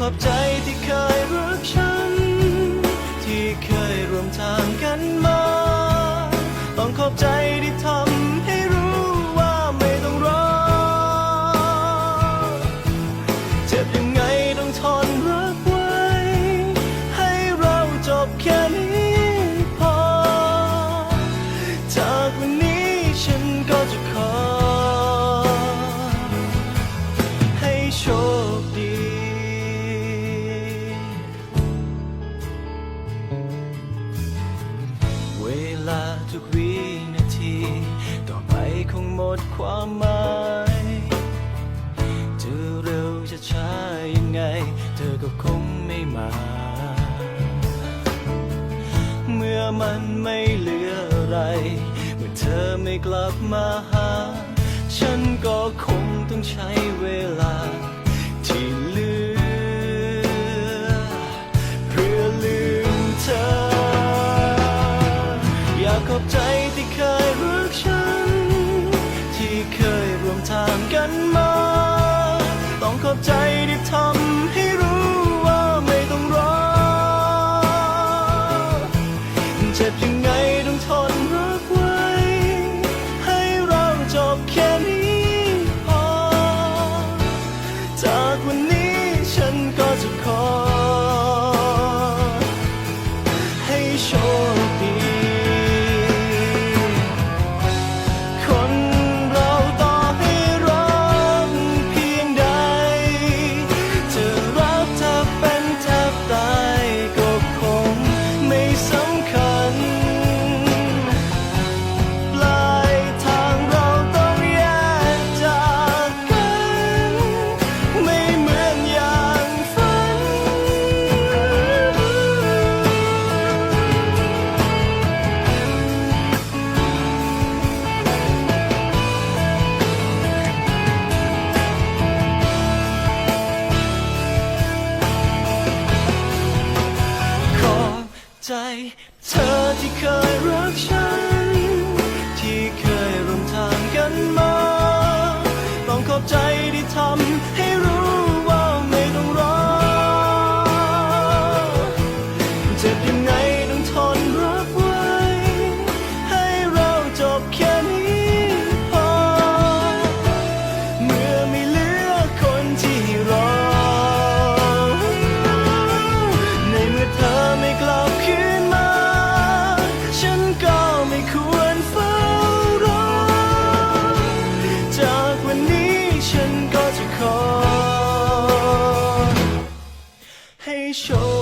ขอบใจที่เคยรักฉัน ที่เคยร่วมทางกันมา ต้องขอบใจที่ทำให้รู้ว่าไม่ต้องรอ เจ็บยังไงต้องทนรักไว้ ให้เราจบแค่นี้พอ จากวันนี้ฉันก็จะขอ หมดความหมายจะเร็วจะช้ายังไง เธอก็คงไม่มา เมื่อมันไม่เหลืออะไร เมื่อเธอไม่กลับมาหา ฉันก็คงต้องใช้เวลา ที่เหลือ เพื่อลืมเธอ อยากขอบใจ กันมา ต้องขอบใจที่ทำให้รู้ว่าไม่ต้องรอ เจ็บยังไงต้องทนรักไว้ ให้เราจบแค่นี้พอ จากวันนี้ฉันก็จะขอ ให้โชค ธอที่เคยรักฉัน ที่เคยร่วมทางกันมา ต้องขอบใจ ฉั